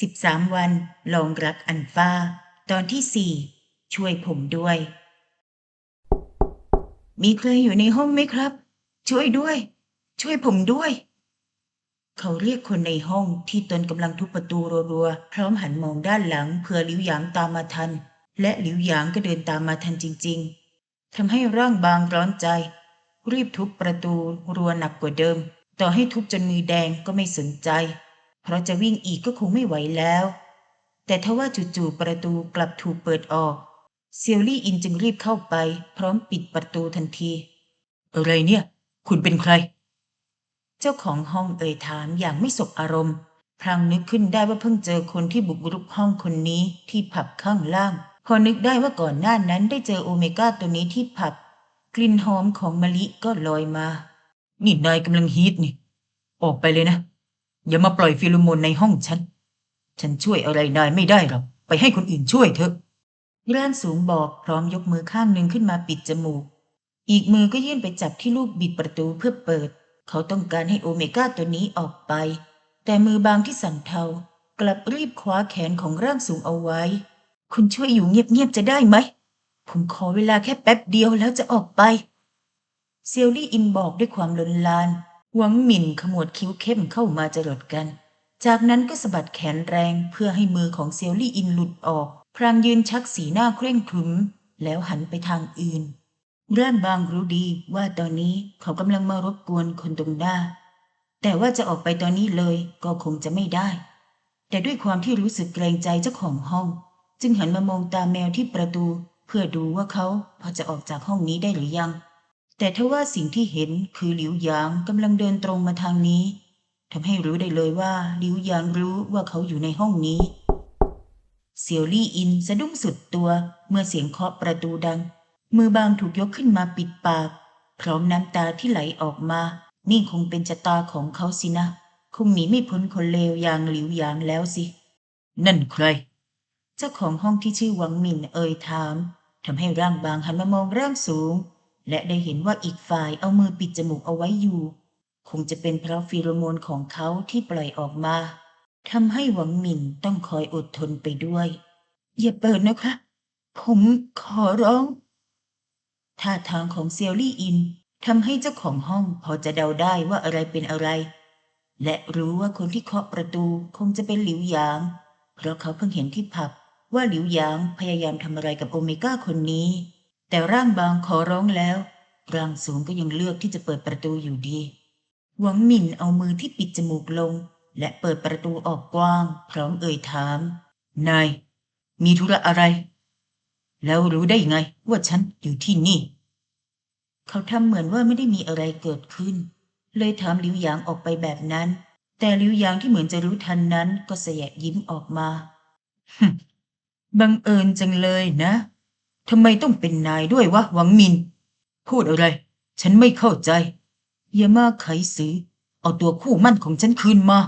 สิบสามวันลองรักอันฟ้า ตอนที่สี่ช่วยผมด้วย มีใครอยู่ในห้องไหมครับ ช่วยด้วย ช่วยผมด้วย เขาเรียกคนในห้องที่ตนกำลังทุบประตูรัวๆ พร้อมหันมองด้านหลังเพื่อหลิวหยางตามมาทัน และหลิวหยางก็เดินตามมาทันจริง ๆทำให้ร่างบางร้อนใจ รีบทุบประตูรัวหนักกว่าเดิม ต่อให้ทุบจนมือแดงก็ไม่สนใจ เพราะจะวิ่งอีกก็คงไม่ไหวแล้ว แต่ทว่าจู่ๆประตูกลับถูกเปิดออกเซียวลี่อินจึงรีบเข้าไป พร้อมปิดประตูทันที อะไรเนี่ย คุณเป็นใคร เจ้าของห้องเอ่ยถามอย่างไม่สบอารมณ์ พลางนึกขึ้นได้ว่าเพิ่งเจอคนที่บุกรุกห้องคนนี้ที่ผับข้างล่าง พอนึกได้ว่าก่อนหน้านั้นได้เจอโอเมก้าตัวนี้ที่ผับ กลิ่นหอมของมะลิก็ลอยมา นี่นายกำลังฮีทนี่ ออกไปเลยนะ อย่ามาปล่อยฟิโลโมนในห้องฉัน ฉันช่วยอะไรนายไม่ได้หรอก ไปให้คนอื่นช่วยเถอะร่านสูงบอกพร้อมยกมือข้างหนึ่งขึ้นมาปิดจมูก อีกมือก็ยื่นไปจับที่ลูกบิดประตูเพื่อเปิด เขาต้องการให้โอเมก้าตัวนี้ออกไป แต่มือบางที่สั่นเทากลับรีบคว้าแขนของร่างสูงเอาไว้ คุณช่วยอยู่เงียบๆจะได้ไหม ผมขอเวลาแค่แป๊บเดียวแล้วจะออกไป เซียวลี่อินบอกด้วยความลนลาน หวังหมิ่นขมวดคิ้วเข้มเข้ามาจรดกัน จากนั้นก็สะบัดแขนแรงเพื่อให้มือของเซียวลี่อินหลุดออก พรางยืนชักสีหน้าเคร่งครึม แล้วหันไปทางอื่นร่านบางรู้ดีว่าตอนนี้เขากำลังมารบกวนคนตรงหน้า แต่ว่าจะออกไปตอนนี้เลยก็คงจะไม่ได้ แต่ด้วยความที่รู้สึกเกรงใจเจ้าของห้อง จึงหันมามองตาแมวที่ประตู เพื่อดูว่าเขาพอจะออกจากห้องนี้ได้หรือยัง แต่ทว่าสิ่งที่เห็นคือหลิวหยางกำลังเดินตรงมาทางนี้ทำให้รู้ได้เลยว่าหลิวหยางรู้ว่าเขาอยู่ในห้องนี้เซียวลี่อินสะดุ้งสุดตัวเมื่อเสียงเคาะประตูดัง มือบางถูกยกขึ้นมาปิดปาก พร้อมน้ำตาที่ไหลออกมา นี่คงเป็นชะตาของเขาสินะ คงหนีไม่พ้นคนเลวอย่างหลิวหยางแล้วสิ นั่นใคร เจ้าของห้องที่ชื่อหวังหมินเอ่ยถามทำให้ร่างบางหันมามองร่างสูง และได้เห็นว่าอีกฝ่ายเอามือปิดจมูกเอาไว้อยู่ คงจะเป็นเพราะฟีโรโมนของเขาที่ปล่อยออกมาทำให้หวังหมินต้องคอยอดทนไปด้วย อย่าเปิดนะคะ ผมขอร้อง ท่าทางของเซียวลี่อินทำให้เจ้าของห้องพอจะเดาได้ว่าอะไรเป็นอะไร และรู้ว่าคนที่เคาะประตูคงจะเป็นหลิวหยาง เพราะเขาเพิ่งเห็นที่ผับว่าหลิวหยางพยายามทำอะไรกับโอเมก้าคนนี้ แต่ร่างบางขอร้องแล้ว ร่างสูงก็ยังเลือกที่จะเปิดประตูอยู่ดี หวังหมินเอามือที่ปิดจมูกลง และเปิดประตูออกกว้าง พร้อมเอ่ยถาม นาย มีธุระอะไร แล้วรู้ได้ไงว่าฉันอยู่ที่นี่ เขาทำเหมือนว่าไม่ได้มีอะไรเกิดขึ้น เลยถามหลิวหยางออกไปแบบนั้น แต่หลิวหยางที่เหมือนจะรู้ทันนั้นก็เสยยิ้มออกมาบังเอิญจังเลยนะ ทำไมต้องเป็นนายด้วยวะหวังมิน พูดอะไร ฉันไม่เข้าใจอย่ามาไขสือ เอาตัวคู่มั่นของฉันคืนมา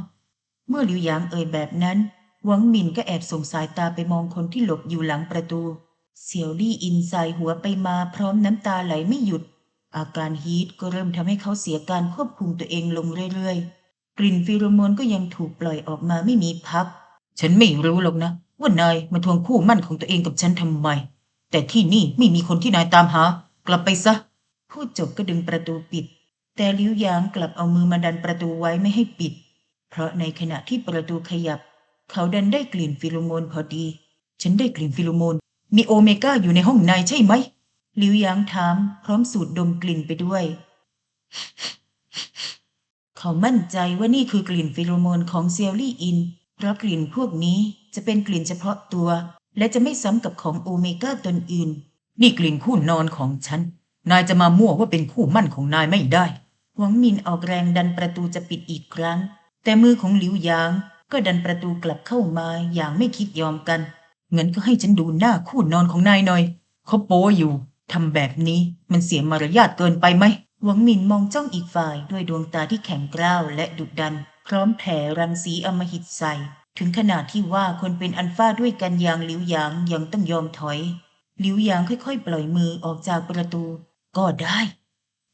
เมื่อหลิวหยางเอ่ยแบบนั้น หวังมินก็แอบส่งสายตาไปมองคนที่หลบอยู่หลังประตู เสี่ยวลี่อินใสายหัวไปมาพร้อมน้ำตาไหลไม่หยุด อาการฮีทก็เริ่มทำให้เขาเสียการควบคุมตัวเองลงเรื่อยๆ กลิ่นฟีโรโมนก็ยังถูกปล่อยออกมาไม่มีพัก ฉันไม่รู้หรอกนะ ว่านายมาทวงคู่มั่นของตัวเองกับฉันทำไม แต่ที่นี่ไม่มีคนที่นายตามหา กลับไปซะ พูดจบก็ดึงประตูปิด แต่ลิ้วยางกลับเอามือมาดันประตูไว้ไม่ให้ปิด เพราะในขณะที่ประตูขยับ เขาดันได้กลิ่นฟิโลโมนพอดี ฉันได้กลิ่นฟิโลโมน มีโอเมก้าอยู่ในห้องนายใช่ไหมลิวยางถาม พร้อมสูดดมกลิ่นไปด้วย เขามั่นใจว่านี่คือกลิ่นฟิโลโมนของเซียลี่อิน เพราะกลิ่นพวกนี้จะเป็นกลิ่นเฉพาะตัว และจะไม่ซ้ำกับของโอเมก้าตนอื่น นี่กลิ่นคู่นอนของฉัน นายจะมามั่วว่าเป็นคู่มั่นของนายไม่ได้ หวังมินออกแรงดันประตูจะปิดอีกครั้ง แต่มือของหลิวหยางก็ดันประตูกลับเข้ามาอย่างไม่คิดยอมกันงั้นก็ให้ฉันดูหน้าคู่นอนของนายหน่อย เขาโป้อยู่ทำแบบนี้มันเสียมารยาทเกินไปไหมหวังมินมองจ้องอีกฝ่ายด้วยดวงตาที่แข็งกร้าวและดุดัน พร้อมแผ่รังสีอมหิตใส่ ถึงขนาดที่ว่าคนเป็นอันฟ้าด้วยกันอย่างหลิวหยางยังต้องยอมถอย หลิวหยางค่อยๆ ปล่อยมือออกจากประตู ก็ได้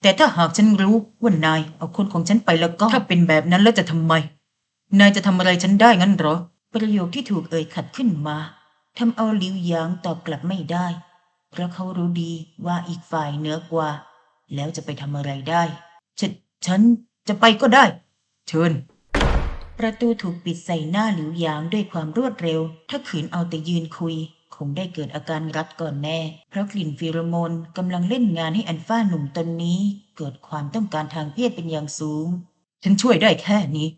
แต่ถ้าหากฉันรู้ว่านายเอาคนของฉันไปแล้วก็ถ้าเป็นแบบนั้นแล้วจะทำไม นายจะทำอะไรฉันได้งั้นหรอ ประโยคที่ถูกเอ่ยขัดขึ้นมาทำเอาหลิวหยางตอบกลับไม่ได้ เพราะเขารู้ดีว่าอีกฝ่ายเหนือกว่า แล้วจะไปทำอะไรได้ฉนฉันจะไปก็ได้ เชิญ ประตูถูกปิดใส่หน้าหลิวหยางด้วยความรวดเร็ว ถ้าขืนเอาแต่ยืนคุย คงได้เกิดอาการรัดก่อนแน่ เพราะกลิ่นฟีโรโมนกำลังเล่นงานให้อันฟ้าหนุ่มตนนี้ เกิดความต้องการทางเพศเป็นอย่างสูง ฉันช่วยได้แค่นี้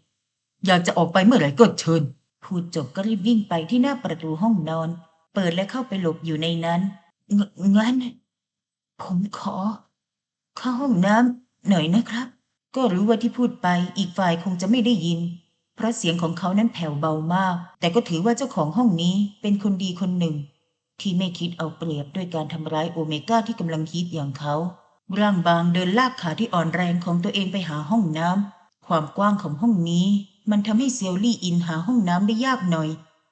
อยากจะออกไปเมื่อไหร่ก็เชิญ พูดจบก็รีบวิ่งไปที่หน้าประตูห้องนอน เปิดและเข้าไปหลบอยู่ในนั้นงงั้น ผมขอ เข้าห้องน้ำหน่อยนะครับ ก็รู้ว่าที่พูดไปอีกฝ่ายคงจะไม่ได้ยิน เพราะเสียงของเขานั้นแผ่วเบามาก แต่ก็ถือว่าเจ้าของห้องนี้เป็นคนดีคนหนึ่ง ที่ไม่คิดเอาเปรียบด้วยการทำร้ายโอเมก้าที่กำลังฮิตอย่างเขา ร่างบางเดินลากขาที่อ่อนแรงของตัวเองไปหาห้องน้ำความกว้างของห้องนี้ มันทำให้เซียวลี่อินหาห้องน้ำได้ยากหน่อย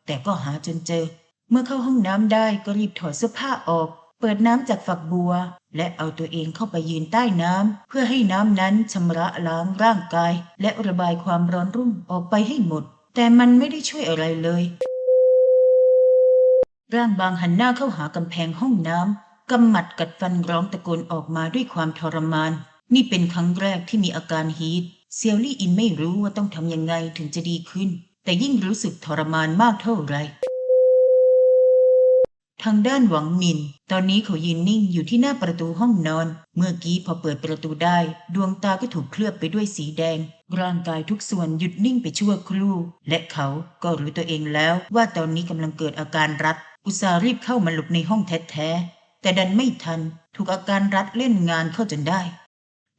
แต่ก็หาจนเจอ เมื่อเข้าห้องน้ำได้ก็รีบถอดเสื้อผ้าออก เปิดน้ำจากฝักบัว และเอาตัวเองเข้าไปยืนใต้น้ำเพื่อให้น้ำนั้นชำระล้างร่างกาย และระบายความร้อนรุ่มออกไปให้หมด แต่มันไม่ได้ช่วยอะไรเลย ร่างบางหันหน้าเข้าหากำแพงห้องน้ำกำหมัดกัดฟันร้องตะโกนออกมาด้วยความทรมาน นี่เป็นครั้งแรกที่มีอาการฮีทเซียวลี่อินไม่รู้ว่าต้องทำยังไงถึงจะดีขึ้น แต่ยิ่งรู้สึกทรมานมากเท่าไหร่ ทางด้านหวังมิน ตอนนี้เขายืนนิ่งอยู่ที่หน้าประตูห้องนอน เมื่อกี้พอเปิดประตูได้ ดวงตาก็ถูกเคลือบไปด้วยสีแดง ร่างกายทุกส่วนหยุดนิ่งไปชั่วครู่ และเขาก็รู้ตัวเองแล้วว่าตอนนี้กำลังเกิดอาการรัด อุตสารีบเข้ามาหลบในห้องแท้ๆแต่ดันไม่ทัน ถูกอาการรัดเล่นงานเข้าจนได้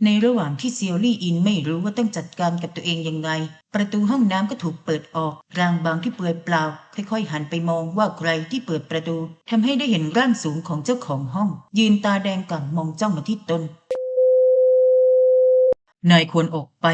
ในระหว่างที่เซียวลี่อินไม่รู้ว่าต้องจัดการกับตัวเองยังไง ประตูห้องน้ำก็ถูกเปิดออกร่างบางที่เปลือยเปล่า ค่อยๆ หันไปมองว่าใครที่เปิดประตูทำให้ได้เห็นร่างสูงของเจ้าของห้อง ยืนตาแดงก่ำมองจ้องมาที่ตน นายควรออกไป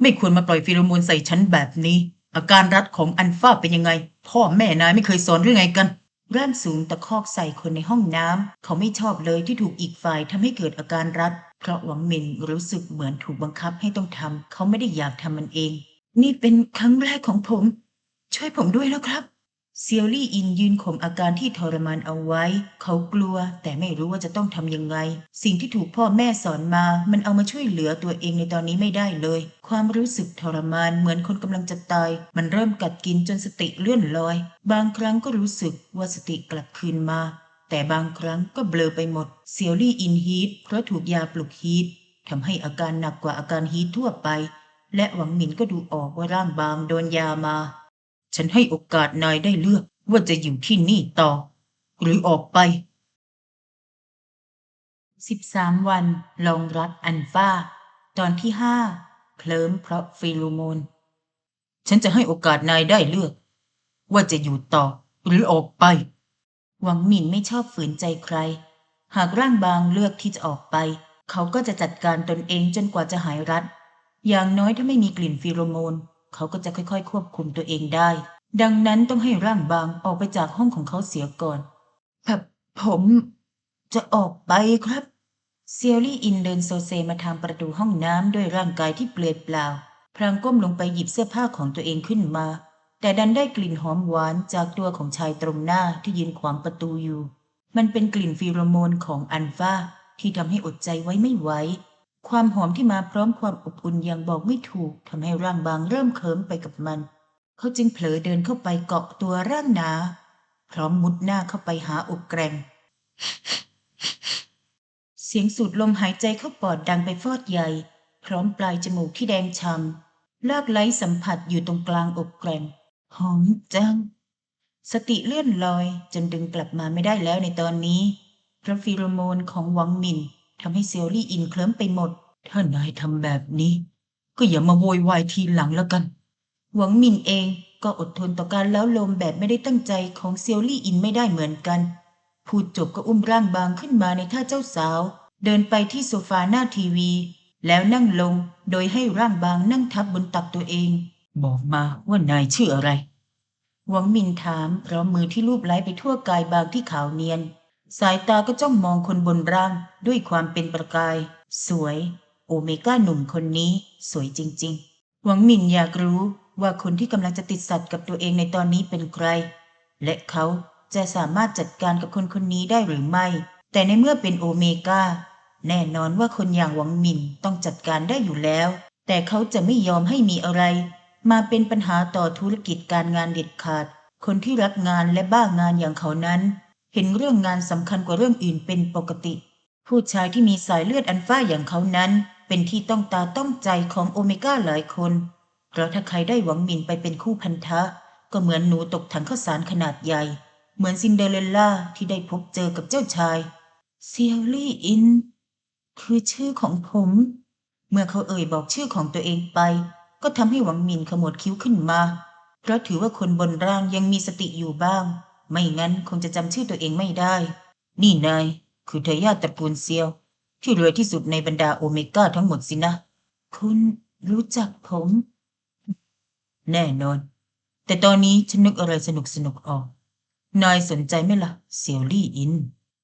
ไม่ควรมาปล่อยฟีโรโมนใส่ฉันแบบนี้ อาการรัดของอันฟ้าเป็นยังไง พ่อแม่นายไม่เคยสอนหรือไงกันร่างสูงตะคอกใส่คนในห้องน้ำ เขาไม่ชอบเลยที่ถูกอีกฝ่ายทำให้เกิดอาการรัด เพราะหวังหมินรู้สึกเหมือนถูกบังคับให้ต้องทำเขาไม่ได้อยากทำมันเอง นี่เป็นครั้งแรกของผม ช่วยผมด้วยนะครับเซียวลี่อินยืนข่มอาการที่ทรมานเอาไว้ เขากลัวแต่ไม่รู้ว่าจะต้องทำยังไง สิ่งที่ถูกพ่อแม่สอนมา มันเอามาช่วยเหลือตัวเองในตอนนี้ไม่ได้เลย ความรู้สึกทรมานเหมือนคนกำลังจะตาย มันเริ่มกัดกินจนสติเลื่อนลอย บางครั้งก็รู้สึกว่าสติกลับคืนมา แต่บางครั้งก็เบลอไปหมดเซียวลี่อินฮีทเพราะถูกยาปลุกฮีททำให้อาการหนักกว่าอาการฮีททั่วไป และหวังหมินก็ดูออกว่าร่างบางโดนยามา ฉันให้โอกาสนายได้เลือกว่าจะอยู่ที่นี่ต่อ หรือออกไปสิบสามวันลองรักอันฟ้า ตอนที่ห้าเคลิ้มเพราะฟีโรโมน ฉันจะให้โอกาสนายได้เลือก ว่าจะอยู่ต่อ หรือออกไป หวังหมินไม่ชอบฝืนใจใคร หากร่างบางเลือกที่จะออกไป เขาก็จะจัดการตนเองจนกว่าจะหายรัด อย่างน้อยถ้าไม่มีกลิ่นฟีโรโมน เขาก็จะค่อยๆ ควบคุมตัวเองได้ ดังนั้นต้องให้ร่างบางออกไปจากห้องของเขาเสียก่อนแบบผมจะออกไปครับเซียวลี่อินเดินโซเซมาทางประตูห้องน้ำด้วยร่างกายที่เปลือยเปล่าพรางก้มลงไปหยิบเสื้อผ้าของตัวเองขึ้นมา แต่ดันได้กลิ่นหอมหวานจากตัวของชายตรงหน้าที่ยืนขวางประตูอยู่ มันเป็นกลิ่นฟีโรโมนของอันฟาที่ทำให้อดใจไว้ไม่ไหว ความหอมที่มาพร้อมความอบอุ่นอย่างบอกไม่ถูกทำให้ร่างบางเริ่มเคิมไปกับมัน เขาจึงเผลอเดินเข้าไปเกาะตัวร่างหนา พร้อมมุดหน้าเข้าไปหาอกแกรง เสียงสูดลมหายใจเข้าปอดดังไปฟอดใหญ่ พร้อมปลายจมูกที่แดงฉ่ำลากไหลสัมผัสอยู่ตรงกลางอกแกรง หอมจัง สติเลื่อนลอยจนดึงกลับมาไม่ได้แล้วในตอนนี้ เพราะฟีโรโมนของหวังมินทำให้เซียวลี่อินเคลิ้มไปหมด ถ้านายทำแบบนี้ ก็อย่ามาโวยวายทีหลังแล้วกัน หวังมินเองก็อดทนต่อการเล้าลมแบบไม่ได้ตั้งใจของเซียวลี่อินไม่ได้เหมือนกัน พูดจบก็อุ้มร่างบางขึ้นมาในท่าเจ้าสาว เดินไปที่โซฟาหน้าทีวี แล้วนั่งลงโดยให้ร่างบางนั่งทับบนตักตัวเอง บอกมาว่านายชื่ออะไร หวังมินถามพร้อมมือที่ลูบไล้ไปทั่วกายบางที่ขาวเนียน สายตาก็จ้องมองคนบนร่างด้วยความเป็นประกาย สวย โอเมก้าหนุ่มคนนี้ สวยจริง ๆ หวังมินอยากรู้ว่าคนที่กำลังจะติดสัตว์กับตัวเองในตอนนี้เป็นใคร และเขาจะสามารถจัดการกับคนคนนี้ได้หรือไม่ แต่ในเมื่อเป็นโอเมก้าแน่นอนว่าคนอย่างหวังมินต้องจัดการได้อยู่แล้ว แต่เขาจะไม่ยอมให้มีอะไร มาเป็นปัญหาต่อธุรกิจการงานเด็ดขาด คนที่รักงานและบ้างานอย่างเขานั้น เห็นเรื่องงานสำคัญกว่าเรื่องอื่นเป็นปกติ ผู้ชายที่มีสายเลือดอันฟ้าอย่างเขานั้น เป็นที่ต้องตาต้องใจของโอเมก้าหลายคน เพราะถ้าใครได้หวังหมินไปเป็นคู่พันธะ ก็เหมือนหนูตกถังข้าวสารขนาดใหญ่ เหมือนซินเดอเรลล่าที่ได้พบเจอกับเจ้าชายเซียลี่อินคือชื่อของผม เมื่อเขาเอ่ยบอกชื่อของตัวเองไป ก็ทำให้หวังหมินขมวดคิ้วขึ้นมา เพราะถือว่าคนบนร่างยังมีสติอยู่บ้าง ไม่งั้นคงจะจำชื่อตัวเองไม่ได้ นี่นายคือทายาทตระกูลเซียว ที่รวยที่สุดในบรรดาโอเมก้าทั้งหมดสินะ คุณรู้จักผม แน่นอน แต่ตอนนี้ฉันนึกอะไรสนุกสนุกออก นายสนใจไหมล่ะเซียวลี่อิน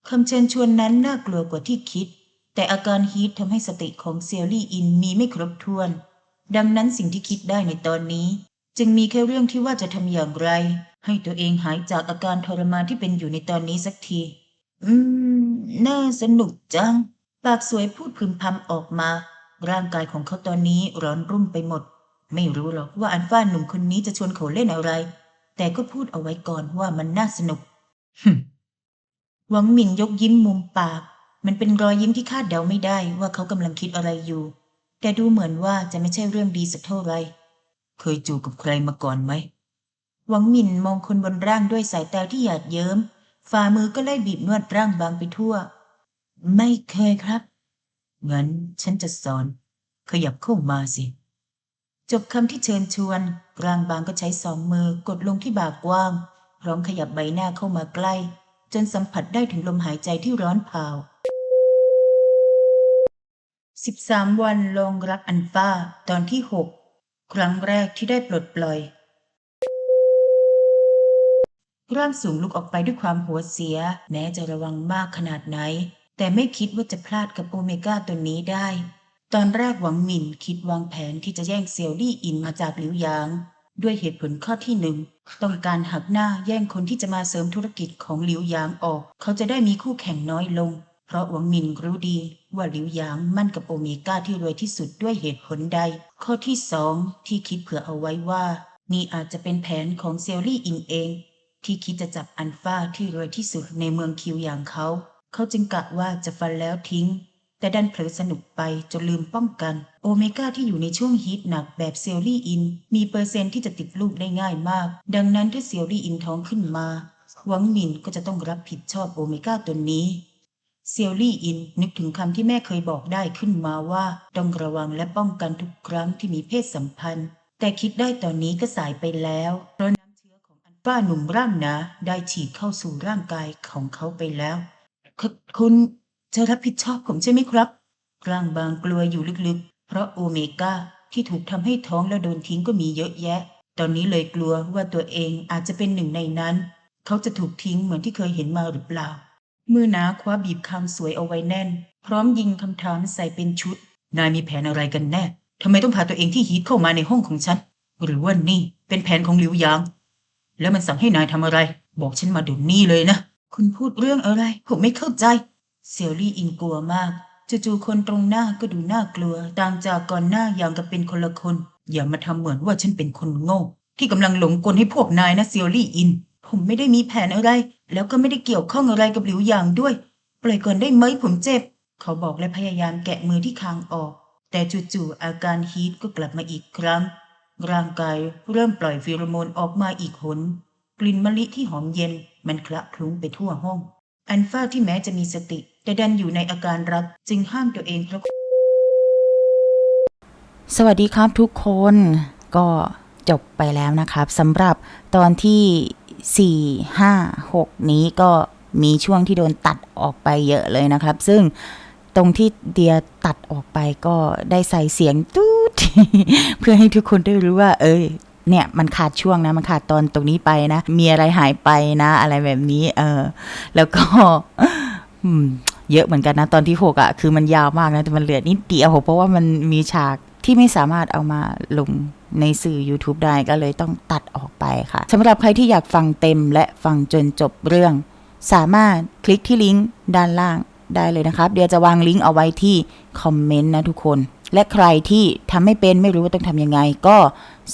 คำเชิญชวนนั้นน่ากลัวกว่าที่คิด แต่อาการฮีททำให้สติของเซียวลี่อินมีไม่ครบถ้วน ดังนั้นสิ่งที่คิดได้ในตอนนี้ จึงมีแค่เรื่องที่ว่าจะทำอย่างไร ให้ตัวเองหายจากอาการทรมานที่เป็นอยู่ในตอนนี้สักที อืม น่าสนุกจัง ปากสวยพูดพึมพำออกมา ร่างกายของเขาตอนนี้ร้อนรุ่มไปหมด ไม่รู้หรอกว่าอันฟ้าหนุ่มคนนี้จะชวนเขาเล่นอะไร แต่ก็พูดเอาไว้ก่อนว่ามันน่าสนุกหวังหมินยกยิ้มมุมปาก มันเป็นรอยยิ้มที่คาดเดาไม่ได้ว่าเขากำลังคิดอะไรอยู่ แต่ดูเหมือนว่าจะไม่ใช่เรื่องดีสักเท่าไหร่เคยจูบกับใครมาก่อนไหม หวังหมินมองคนบนร่างด้วยสายตาที่หยาดเยิ้ม ฝ่ามือก็ไล่บีบนวดร่างบางไปทั่ว ไม่เคยครับ งั้นฉันจะสอน ขยับเข้ามาสิ จบคำที่เชิญชวนร่างบางก็ใช้สองมือกดลงที่บ่ากว้างพร้อมขยับใบหน้าเข้ามาใกล้ จนสัมผัสได้ถึงลมหายใจที่ร้อนเผา สิบสามวันลองรักอันฟ้าตอนที่หกครั้งแรกที่ได้ปลดปล่อย ร่างสูงลุกออกไปด้วยความหัวเสีย แม้จะระวังมากขนาดไหน แต่ไม่คิดว่าจะพลาดกับโอเมก้าตัวนี้ได้ ตอนแรกหวังหมินคิดวางแผนที่จะแย่งเซียวลี่อินมาจากหลิวหยาง ด้วยเหตุผลข้อที่หนึ่งต้องการหักหน้าแย่งคนที่จะมาเสริมธุรกิจของหลิวหยางออก เขาจะได้มีคู่แข่งน้อยลง เพราะหวังมินรู้ดีว่าหลิวหยางมั่นกับโอเมก้าที่รวยที่สุดด้วยเหตุผลใด ข้อที่สองที่คิดเผื่อเอาไว้ว่า นี่อาจจะเป็นแผนของเซียวลี่อินเอง ที่คิดจะจับอันฟ้าที่รวยที่สุดในเมืองคิวอย่างเขา เขาจึงกะว่าจะฟันแล้วทิ้ง แต่ดันเผลอสนุกไปจนลืมป้องกัน โอเมก้าที่อยู่ในช่วงฮีทหนักแบบเซลลี่อิน มีเปอร์เซ็นต์ที่จะติดลูกได้ง่ายมาก ดังนั้นถ้าเซลลี่อินท้องขึ้นมาหวังมินก็จะต้องรับผิดชอบโอเมก้าตัวนี้ เซียวลี่อินนึกถึงคำที่แม่เคยบอกได้ขึ้นมาว่า ต้องระวังและป้องกันทุกครั้งที่มีเพศสัมพันธ์ แต่คิดได้ตอนนี้ก็สายไปแล้วเพราะน้ำเชื้อของอันฟ้าหนุ่มร่างหนาได้ฉีดเข้าสู่ร่างกายของเขาไปแล้วคคุณจะรับผิดชอบผมใช่ไหมครับร่างบางกลัวอยู่ลึกๆ เพราะโอเมก้าที่ถูกทำให้ท้องแล้วโดนทิ้งก็มีเยอะแยะ ตอนนี้เลยกลัวว่าตัวเองอาจจะเป็นหนึ่งในนั้น เขาจะถูกทิ้งเหมือนที่เคยเห็นมาหรือเปล่า มือหนาคว้าบีบคำสวยเอาไว้แน่น พร้อมยิงคำถามใส่เป็นชุด นายมีแผนอะไรกันแน่ทำไมต้องพาตัวเองที่ฮีทเข้ามาในห้องของฉัน หรือว่านี่เป็นแผนของหลิวหยาง แล้วมันสั่งให้นายทำอะไร บอกฉันมาเดี๋ยวนี้เลยนะ คุณพูดเรื่องอะไร ผมไม่เข้าใจ เซียวลี่อิงกลัวมากจู่ๆคนตรงหน้าก็ดูน่ากลัว ต่างจากก่อนหน้าอย่างกับเป็นคนละคน อย่ามาทำเหมือนว่าฉันเป็นคนโง่ที่กำลังหลงกลให้พวกนายนะเซียวลี่อิน ผมไม่ได้มีแผนอะไร แล้วก็ไม่ได้เกี่ยวข้องอะไรกับหลิวหยางด้วย ปล่อยก่อนได้ไหมผมเจ็บ เขาบอกและพยายามแกะมือที่คางออก แต่จู่ๆอาการฮีทก็กลับมาอีกครั้ง ร่างกายเริ่มปล่อยฟีโรโมนออกมาอีกหน กลิ่นมะลิที่หอมเย็น มันคละคลุ้งไปทั่วห้อง อันฟ้าที่แม้จะมีสติ แต่ดันอยู่ในอาการรับจึงห้ามตัวเองเพราะสวัสดีครับทุกคนก็จบไปแล้วนะครับสำหรับตอนที่ 4 5 6 นี้ก็มีช่วงที่โดนตัดออกไปเยอะเลยนะครับ ซึ่งตรงที่เดียตัดออกไปก็ได้ใส่เสียงตูดเพื่อให้ทุกคนได้รู้ว่า เอ้ยเนี่ยมันขาดช่วงนะมันขาดตอนตรงนี้ไปนะ มีอะไรหายไปนะ อะไรแบบนี้ เออ แล้วก็เยอะเหมือนกันนะ ตอนที่หกอะ่ะคือมันยาวมากนะแต่มันเหลือนิดเดียวเพราะว่ามันมีฉากที่ไม่สามารถเอามาลง ในสื่อ YouTube ได้ก็เลยต้องตัดออกไปค่ะสำหรับใครที่อยากฟังเต็มและฟังจนจบเรื่อง สามารถคลิกที่ลิงก์ด้านล่างได้เลยนะครับ เดี๋ยวจะวางลิงก์เอาไว้ที่คอมเมนต์นะทุกคน และใครที่ทำไม่เป็นไม่รู้ว่าต้องทำยังไง ก็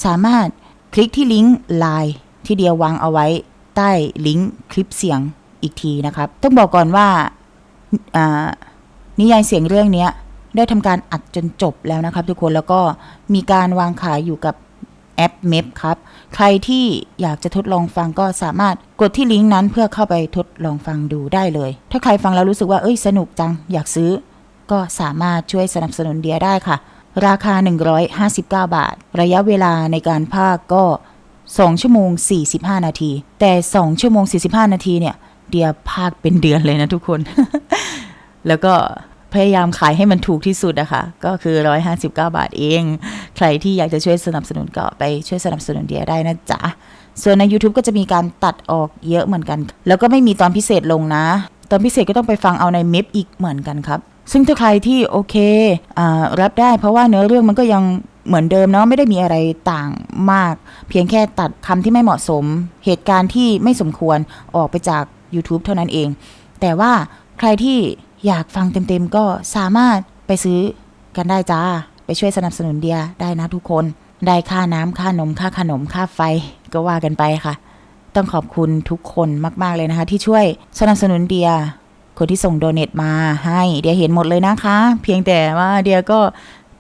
สามารถคลิกที่ลิงก์ไลน์ที่เดียววางเอาไว้ใต้ลิงก์คลิปเสียงอีกทีนะครับ ต้องบอกก่อนว่านิยายเสียงเรื่องเนี้ย ได้ทำการอัดจนจบแล้วนะครับ ทุกคนแล้วก็มีการวางขายอยู่กับแอปเมพครับ ใครที่อยากจะทดลองฟังก็สามารถกดที่ลิงก์นั้นเพื่อเข้าไปทดลองฟังดูได้เลย ถ้าใครฟังแล้วรู้สึกว่าเอ้ยสนุกจังอยากซื้อ ก็สามารถช่วยสนับสนุนเดียได้ค่ะ ราคา 159 บาท ระยะเวลาในการพาก็ 2 ชั่วโมง 45 นาที แต่ 2 ชั่วโมง 45 นาทีเนี่ย เดียพากเป็นเดือนเลยนะทุกคน แล้วก็ พยายามขายให้มันถูกที่สุดนะคะก็คือ 159 บาทเอง ใครที่อยากจะช่วยสนับสนุนก็ไปช่วยสนับสนุนเดียได้นะจ๊ะ ส่วนใน YouTube ก็จะมีการตัดออกเยอะเหมือนกัน แล้วก็ไม่มีตอนพิเศษลงนะ ตอนพิเศษก็ต้องไปฟังเอาในเมพอีกเหมือนกันครับ ซึ่งถ้าใครที่โอเคอรับได้เพราะว่าเนื้อเรื่องมันก็ยังเหมือนเดิมเนาะไม่ได้มีอะไรต่างมาก เพียงแค่ตัดคำที่ไม่เหมาะสม เหตุการณ์ที่ไม่สมควรออกไปจาก YouTube เท่านั้นเอง แต่ว่าใครที่ อยากฟังเต็มๆ ก็สามารถไปซื้อกันได้จ้า ไปช่วยสนับสนุนเดียได้นะทุกคน ได้ค่าน้ำค่านม ค่าขนม ค่าไฟ ก็ว่ากันไปค่ะ ต้องขอบคุณทุกคนมากๆเลยนะคะ ที่ช่วยสนับสนุนเดีย คนที่ส่งโดเนทมาให้เดียเห็นหมดเลยนะคะ เพียงแต่ว่าเดียก็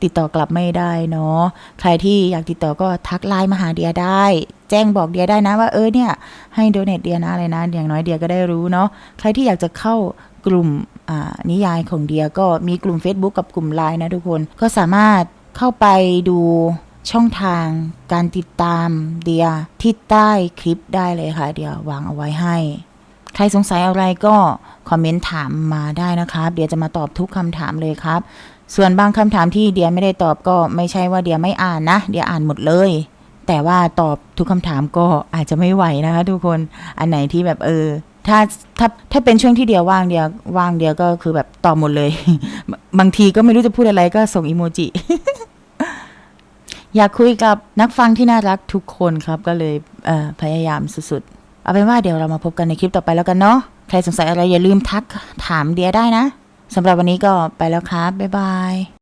ติดต่อกลับไม่ได้เนาะ ใครที่อยากติดต่อก็ทักไลน์มาหาเดียได้ แจ้งบอกเดียได้นะว่าเออเนี่ย ให้โดเนทเดียนะอะไรนะ อย่างน้อยเดียก็ได้รู้เนาะ ใครที่อยากจะเข้า กลุ่มนิยายของเดียก็มีกลุ่ม Facebook กับกลุ่มไลน์นะทุกคนก็สามารถเข้าไปดูช่องทางการติดตามเดียที่ใต้คลิปได้เลยค่ะ เดียวางเอาไว้ให้ ใครสงสัยอะไรก็ คอมเมนต์ถามมาได้นะครับ เดียจะมาตอบทุกคำถามเลยครับ ส่วนบางคำถามที่เดียไม่ได้ตอบก็ไม่ใช่ว่าเดียไม่อ่านนะ เดียอ่านหมดเลย แต่ว่าตอบทุกคำถามก็อาจจะไม่ไหวนะคะทุกคนอันไหนที่แบบเออ ถ้าถ้าถ้าเป็นช่วงที่เดียวว่างเดียวว่างเดียวก็คือแบบตอบหมดเลย บางทีก็ไม่รู้จะพูดอะไรก็ส่งอีโมจิอยากคุยกับนักฟังที่น่ารักทุกคนครับก็เลยเพยายามสุดๆ เอาเป็นว่าเดี๋ยวเรามาพบกันในคลิปต่อไปแล้วกันเนาะใครสงสัยอะไรอย่าลืมทักถามเดียได้นะสำหรับวันนี้ก็ไปแล้วครับ บ๊ายบาย